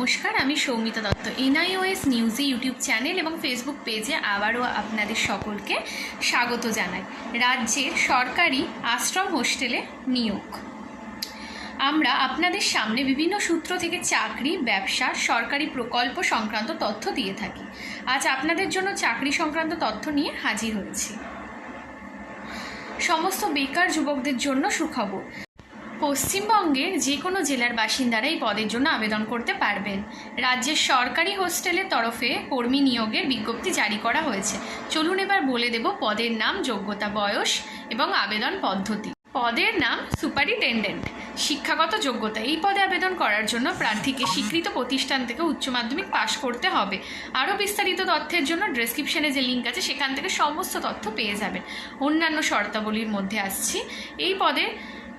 নমস্কার, আমি সৌমিতা দত্ত। এনআইওএস নিউজে ইউটিউব চ্যানেল এবং ফেসবুক পেজে আবারও আপনাদের সকলকে স্বাগত জানাই। রাজ্যের সরকারি আশ্রম হোস্টেলে নিয়োগ। আমরা আপনাদের সামনে বিভিন্ন সূত্র থেকে চাকরি, ব্যবসা, সরকারি প্রকল্প সংক্রান্ত তথ্য দিয়ে থাকি। আজ আপনাদের জন্য চাকরি সংক্রান্ত তথ্য নিয়ে হাজির হয়েছি। সমস্ত বেকার যুবকদের জন্য সুখবর। পশ্চিমবঙ্গের যে কোনো জেলার বাসিন্দারা এই পদের জন্য আবেদন করতে পারবেন। রাজ্যের সরকারি হোস্টেলের তরফে কর্মী নিয়োগের বিজ্ঞপ্তি জারি করা হয়েছে। চলুন এবার বলে দেব পদের নাম, যোগ্যতা, বয়স এবং আবেদন পদ্ধতি। পদের নাম সুপারিনটেন্ডেন্ট। শিক্ষাগত যোগ্যতা। এই পদে আবেদন করার জন্য প্রার্থীকে স্বীকৃত প্রতিষ্ঠান থেকে উচ্চ মাধ্যমিক পাশ করতে হবে। আরও বিস্তারিত তথ্যের জন্য ডেসক্রিপশনে যে লিঙ্ক আছে, সেখান থেকে সমস্ত তথ্য পেয়ে যাবেন। অন্যান্য শর্তাবলীর মধ্যে আসছি। এই পদে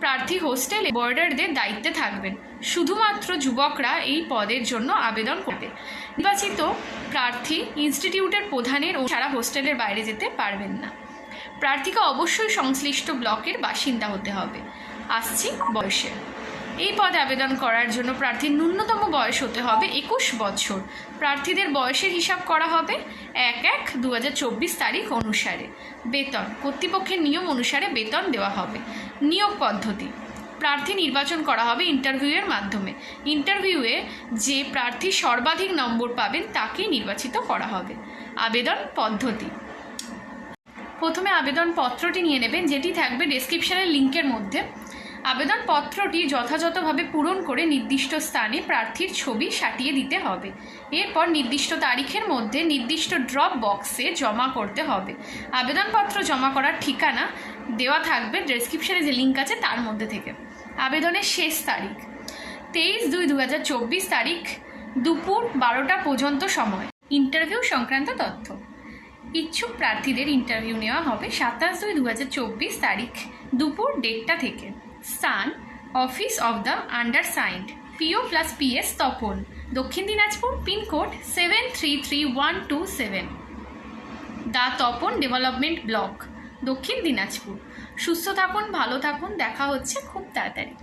প্রার্থী হোস্টেলে বর্ডারদের দায়িত্বে থাকবেন। শুধুমাত্র যুবকরা এই পদের জন্য আবেদন করবে। নির্বাচিত প্রার্থী ইনস্টিটিউটের প্রধানের ও সারা হোস্টেলের বাইরে যেতে পারবেন না। প্রার্থীকে অবশ্যই সংশ্লিষ্ট ব্লকের বাসিন্দা হতে হবে। আসছি বয়সে। এই পদে আবেদন করার জন্য প্রার্থীর ন্যূনতম বয়স হতে হবে একুশ বছর। প্রার্থীদের বয়সের হিসাব করা হবে এক এক দু তারিখ অনুসারে। বেতন, কর্তৃপক্ষের নিয়ম অনুসারে বেতন দেওয়া হবে। নিয়োগ পদ্ধতি, প্রার্থী নির্বাচন করা হবে ইন্টারভিউয়ের মাধ্যমে। ইন্টারভিউয়ে যে প্রার্থী সর্বাধিক নম্বর পাবেন তাকেই নির্বাচিত করা হবে। আবেদন পদ্ধতি, প্রথমে আবেদনপত্রটি নিয়ে নেবেন, যেটি থাকবে ডেসক্রিপশনের লিঙ্কের মধ্যে। আবেদনপত্রটি যথাযথভাবে পূরণ করে নির্দিষ্ট স্থানে প্রার্থীর ছবি সাটিয়ে দিতে হবে। এরপর নির্দিষ্ট তারিখের মধ্যে নির্দিষ্ট ড্রপ বক্সে জমা করতে হবে। আবেদনপত্র জমা করার ঠিকানা দেওয়া থাকবে ডেসক্রিপশনে যে লিঙ্ক আছে তার মধ্যে থেকে। আবেদনের শেষ তারিখ, তেইশ দুই দু তারিখ, দুপুর বারোটা পর্যন্ত সময়। ইন্টারভিউ সংক্রান্ত তথ্য। ইচ্ছুক প্রার্থীদের ইন্টারভিউ নেওয়া হবে সাতাশ দুই দু তারিখ দুপুর দেড়টা থেকে। স্থান office of the under signed PO plus PS Tapan, Dakshin Dinajpur, pincode seven three three one two seven the Tapan development block, Dakshin Dinajpur. সুস্থ থাকুন, ভালো থাকুন, দেখা হচ্ছে খুব তাড়াতাড়ি।